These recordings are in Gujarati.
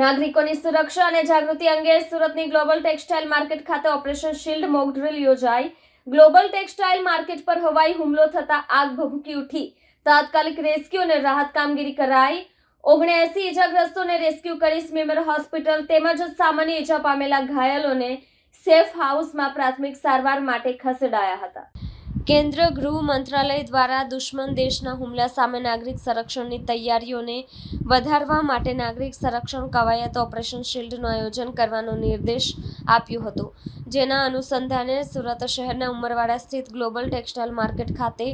નાગરિકોની સુરક્ષા અને જાગૃતિ અંગે સુરતની ગ્લોબલ ટેક્સટાઇલ માર્કેટ ખાતે ઓપરેશન શિલ્ડ મોકડ્રીલ યોજાઈ. ગ્લોબલ ટેક્સટાઇલ માર્કેટ પર હવાઈ હુમલો થતા આગ ભભૂકી ઉઠી. તાત્કાલિક રેસ્ક્યુ અને રાહત કામગીરી કરાઈ. ઓગણએસી ઇજાગ્રસ્તોને રેસ્ક્યુ કરી સ્મીમર હોસ્પિટલ તેમજ સામાન્ય ઇજા પામેલા ઘાયલોને સેફ હાઉસમાં પ્રાથમિક સારવાર માટે ખસેડાયા હતા. કેન્દ્ર ગૃહ મંત્રાલય દ્વારા દુશ્મન દેશના હુમલા સામે નાગરિક સંરક્ષણની તૈયારીઓને વધારવા માટે નાગરિક સંરક્ષણ કવાયત ઓપરેશન શિલ્ડનું આયોજન કરવાનો નિર્દેશ આપ્યો હતો. જેના અનુસંધાને સુરત શહેરના ઉમરવાડા સ્થિત ગ્લોબલ ટેક્સટાઇલ માર્કેટ ખાતે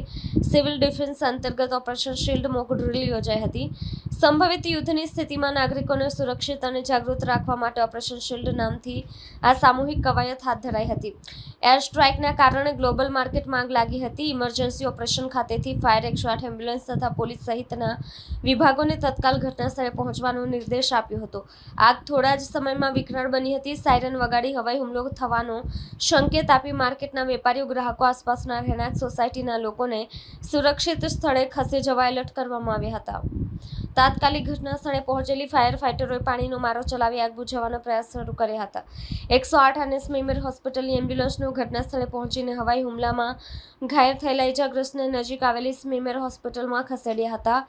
સિવિલ ડિફેન્સ અંતર્ગત ઓપરેશન શિલ્ડ મોક ડ્રિલ યોજાઈ હતી. સંભવિત યુદ્ધની સ્થિતિમાં નાગરિકોને સુરક્ષિત અને જાગૃત રાખવા માટે ઓપરેશન શિલ્ડ નામથી આ સામૂહિક કવાયત હાથ ધરાઈ હતી. એર સ્ટ્રાઇકના કારણે ગ્લોબલ માર્કેટ માંગ લાગી હતી. ઇમરજન્સી ઓપરેશન ખાતેથી ફાયર એકસો આઠ એમ્બ્યુલન્સ તથા પોલીસ સહિતના વિભાગોને તત્કાલ ઘટનાસ્થળે પહોંચવાનો નિર્દેશ આપ્યો હતો. આગ થોડા જ સમયમાં વિકરાળ બની હતી. સાયરન વગાડી હવાઈ હુમલો થવાનો સંકેત આપી માર્કેટના વેપારીઓ, ગ્રાહકો આસપાસના રહેણાંક સોસાયટીના લોકોને સુરક્ષિત સ્થળે ખસી જવા એલર્ટ કરવામાં આવ્યા હતા. તાત્કાલિક ઘટના સ્થળે પહોંચેલી ફાયર ફાઇટરોએ પાણીનો મારો ચલાવી આગ બુઝાવવાનો પ્રયાસ શરૂ કર્યા હતા. એકસો આઠ અને સ્મીમેર હોસ્પિટલની એમ્બ્યુલન્સનું ઘટના સ્થળે પહોંચીને હવાઈ હુમલામાં ઘાયલ થયેલા ઇજાગ્રસ્તને નજીક આવેલી સ્મીમેર હોસ્પિટલમાં ખસેડ્યા હતા.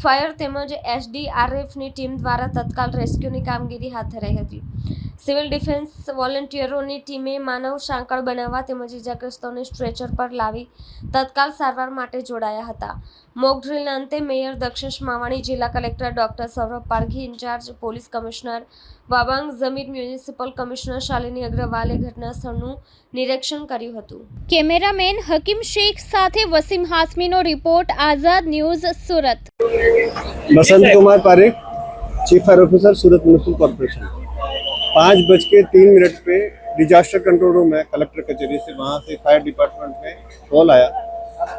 ફાયર તેમજ એસડીઆરએફની ટીમ દ્વારા તત્કાલ રેસ્ક્યુની કામગીરી હાથ ધરાઈ હતી. સિવિલ ડિફેન્સ વોલેન્ટિયરોની ટીમે માનવ સાંકળ બનાવવા તેમજ ઇજાગ્રસ્તોને સ્ટ્રેચર પર લાવી તત્કાલ સારવાર માટે જોડાયા હતા. મોક ડ્રિલના અંતે મેયર દક્ષેશ માવાણી, જિલ્લા collector doctor Saurabh Parghi, incharge police commissioner Wabang Zameer municipal commissioner Shalini અગ્રવાલે ઘટના સ્થળનું નિરીક્ષણ કર્યું હતું. કેમેરામેન હકીમ શેખ સાથે Wasim હાસમીનો report, Azad news Surat. Basant Kumar Pareek chief fire officer Surat municipal corporation पाँच बज के तीन मिनट पे डिजास्टर कंट्रोल रूम है कलेक्टर कचहरी से वहाँ से फायर डिपार्टमेंट में कॉल आया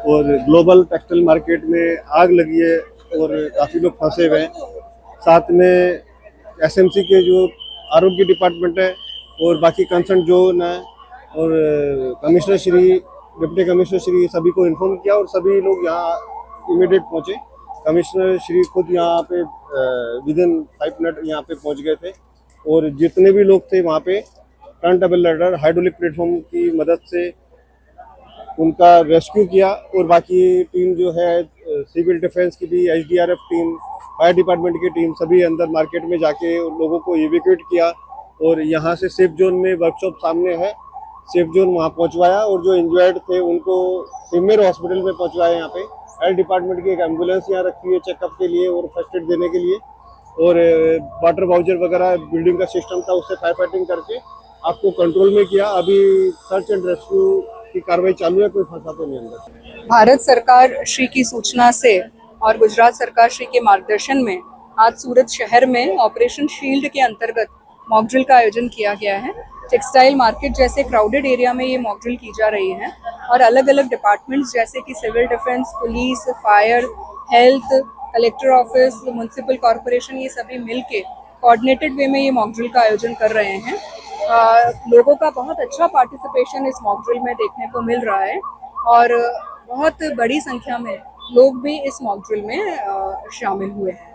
और ग्लोबल टेक्सटाइल मार्केट में आग लगी है और काफ़ी लोग फंसे हुए हैं। साथ में एसएमसी के जो आरोग्य डिपार्टमेंट है और बाकी कंसर्न जो है और commissioner Shri deputy commissioner Shri सभी को इन्फॉर्म किया और सभी लोग यहाँ इमीडिएट पहुँचे। कमिश्नर श्री खुद यहाँ पे विद इन फाइव मिनट यहाँ पे पहुँच गए थे। और जितने भी लोग थे वहाँ पे turn table ladder hydraulic platform की मदद से उनका रेस्क्यू किया। और बाकी टीम जो है सिविल डिफेंस की भी एच टीम फायर डिपार्टमेंट की टीम सभी अंदर मार्केट में जाके उन लोगों को इवेक्यूएट किया। और यहाँ से सेफ़ जोन में वर्कशॉप सामने है। सेफ़ जोन वहाँ पहुँचवाया। और जो इंजर्ड थे, उनको सिमेर हॉस्पिटल में पहुँचवाया यहाँ पे। हेल्थ डिपार्टमेंट की एक एंबुलेंस यहाँ रखी है चेकअप के लिए और फ़र्स्ट एड देने के लिए। और वाटर वाउचर वगैरह बिल्डिंग का सिस्टम था, उससे फायर फाइटिंग करके आपको कंट्रोल में किया। अभी सर्च एंड रेस्क्यू की कार्रवाई चालू है, कोई फंसा तो नहीं अंदर। भारत सरकार श्री की सूचना से और गुजरात सरकार श्री के मार्गदर्शन में आज सूरत शहर में ऑपरेशन शील्ड के अंतर्गत मॉकड्रिल का आयोजन किया गया है। टेक्सटाइल मार्केट जैसे क्राउडेड एरिया में ये मॉकड्रिल की जा रही है। और अलग अलग डिपार्टमेंट्स जैसे कि civil defence police fire health collector office municipal corporation ये सभी मिलके कोऑर्डिनेटेड वे में ये मॉकड्रिल का आयोजन कर रहे हैं। अ, लोगों का बहुत अच्छा पार्टिसिपेशन इस मॉकड्रिल में देखने को मिल रहा है और बहुत बड़ी संख्या में लोग भी इस मॉकड्रिल में शामिल हुए हैं।